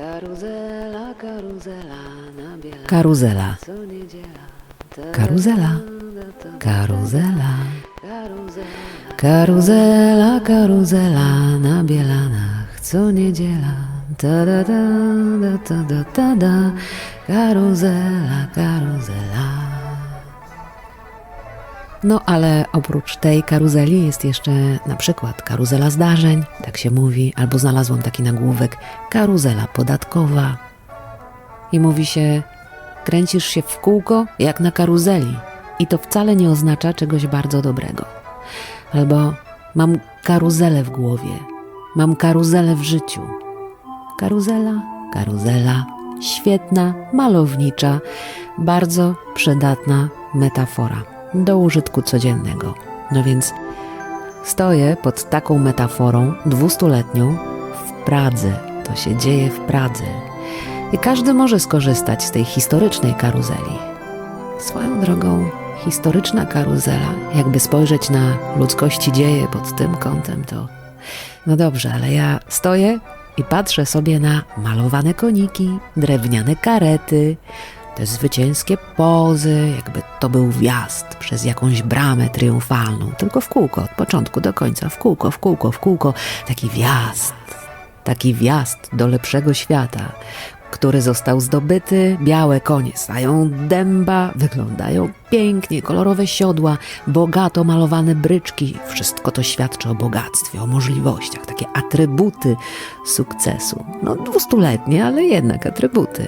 Karuzela, karuzela, na biela, Karuzela. Karuzela. Karuzela. Karuzela, karuzela na bielanach co niedziela. Ta da da da ta da ta da. Karuzela, karuzela. No ale oprócz tej karuzeli jest jeszcze na przykład karuzela zdarzeń, tak się mówi, albo znalazłam taki nagłówek karuzela podatkowa. I mówi się, kręcisz się w kółko jak na karuzeli. I to wcale nie oznacza czegoś bardzo dobrego. Albo mam karuzelę w głowie, mam karuzelę w życiu. Karuzela, karuzela, świetna, malownicza, bardzo przydatna metafora do użytku codziennego. No więc stoję pod taką metaforą dwustuletnią w Pradze. To się dzieje w Pradze. I każdy może skorzystać z tej historycznej karuzeli. Swoją drogą, historyczna karuzela, jakby spojrzeć na ludzkości dzieje pod tym kątem, to. No dobrze, ale ja stoję i patrzę sobie na malowane koniki, drewniane karety, te zwycięskie pozy, jakby to był wjazd przez jakąś bramę triumfalną, tylko w kółko, od początku do końca, w kółko, w kółko, w kółko, taki wjazd, taki wjazd do lepszego świata, który został zdobyty. Białe konie stają dęba, wyglądają pięknie, kolorowe siodła, bogato malowane bryczki. Wszystko to świadczy o bogactwie, o możliwościach, takie atrybuty sukcesu. No, dwustuletnie, ale jednak atrybuty.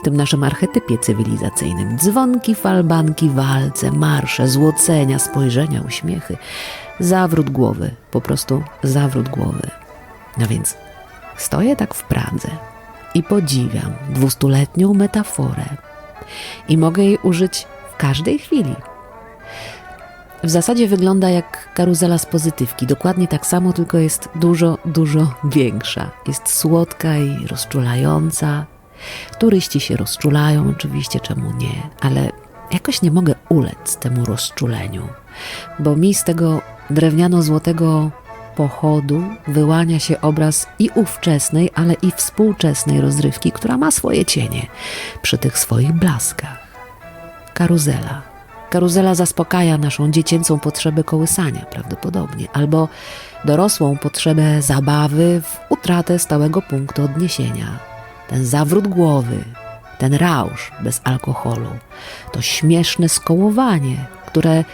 W tym naszym archetypie cywilizacyjnym dzwonki, falbanki, walce, marsze, złocenia, spojrzenia, uśmiechy. Zawrót głowy, po prostu zawrót głowy. No więc stoję tak w Pradze i podziwiam dwustuletnią metaforę i mogę jej użyć w każdej chwili. W zasadzie wygląda jak karuzela z pozytywki, dokładnie tak samo, tylko jest dużo, dużo większa. Jest słodka i rozczulająca. Turyści się rozczulają, oczywiście, czemu nie, ale jakoś nie mogę ulec temu rozczuleniu, bo mi z tego drewniano-złotego pochodu wyłania się obraz i ówczesnej, ale i współczesnej rozrywki, która ma swoje cienie przy tych swoich blaskach. Karuzela. Karuzela zaspokaja naszą dziecięcą potrzebę kołysania prawdopodobnie, albo dorosłą potrzebę zabawy w utratę stałego punktu odniesienia. Ten zawrót głowy, ten rausz bez alkoholu, to śmieszne skołowanie, które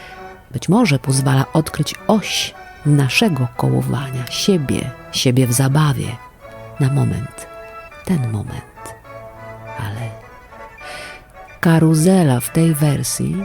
być może pozwala odkryć oś naszego kołowania, siebie, siebie w zabawie, na moment, ten moment. Ale karuzela w tej wersji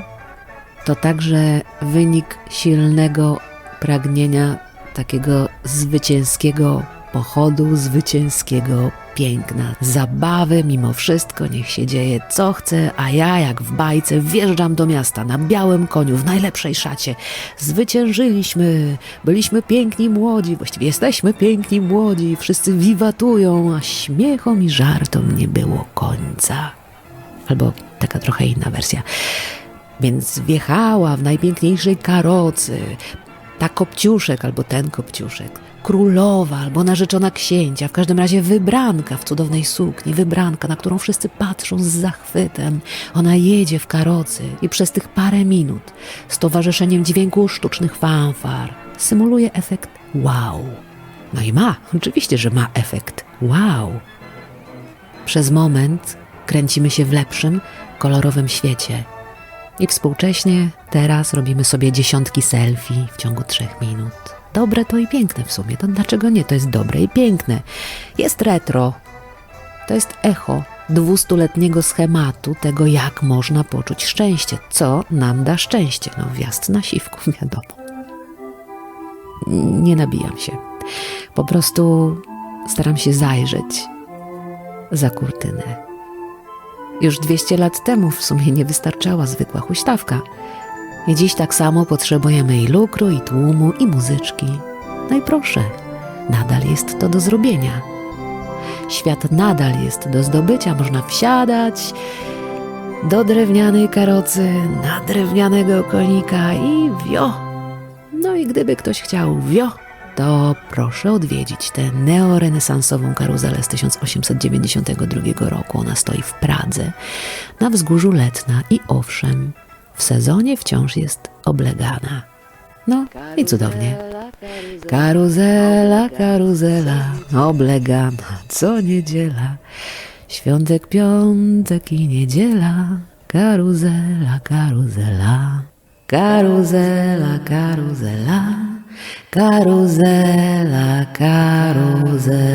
to także wynik silnego pragnienia takiego zwycięskiego pochodu, zwycięskiego piękna, zabawy, mimo wszystko niech się dzieje co chce, a ja jak w bajce wjeżdżam do miasta na białym koniu, w najlepszej szacie. Zwyciężyliśmy, byliśmy piękni młodzi, właściwie jesteśmy piękni młodzi, wszyscy wiwatują, a śmiechom i żartom nie było końca. Albo taka trochę inna wersja. Więc wjechała w najpiękniejszej karocy, ta kopciuszek albo ten kopciuszek, królowa albo narzeczona księcia, w każdym razie wybranka w cudownej sukni, wybranka, na którą wszyscy patrzą z zachwytem. Ona jedzie w karocy i przez tych parę minut z towarzyszeniem dźwięku sztucznych fanfar symuluje efekt wow. No i ma, oczywiście, że ma efekt wow. Przez moment kręcimy się w lepszym, kolorowym świecie. I współcześnie teraz robimy sobie dziesiątki selfie w ciągu trzech minut. Dobre to i piękne w sumie. To dlaczego nie? To jest dobre i piękne. Jest retro. To jest echo dwustuletniego schematu tego, jak można poczuć szczęście. Co nam da szczęście? No, wjazd na siwku, wiadomo. Nie nabijam się. Po prostu staram się zajrzeć za kurtynę. Już 200 lat temu w sumie nie wystarczała zwykła huśtawka. I dziś tak samo potrzebujemy i lukru, i tłumu, i muzyczki. No nadal jest to do zrobienia. Świat nadal jest do zdobycia, można wsiadać do drewnianej karocy, na drewnianego konika i wio. No i gdyby ktoś chciał wio, to proszę odwiedzić tę neorenesansową karuzelę z 1892 roku. Ona stoi w Pradze, na wzgórzu Letna i owszem, w sezonie wciąż jest oblegana. No i cudownie. Karuzela, Karuzela, oblegana co niedziela. Świątek, piątek i niedziela. Karuzela, karuzela. Karuzela, karuzela. Karuzela, karuzela.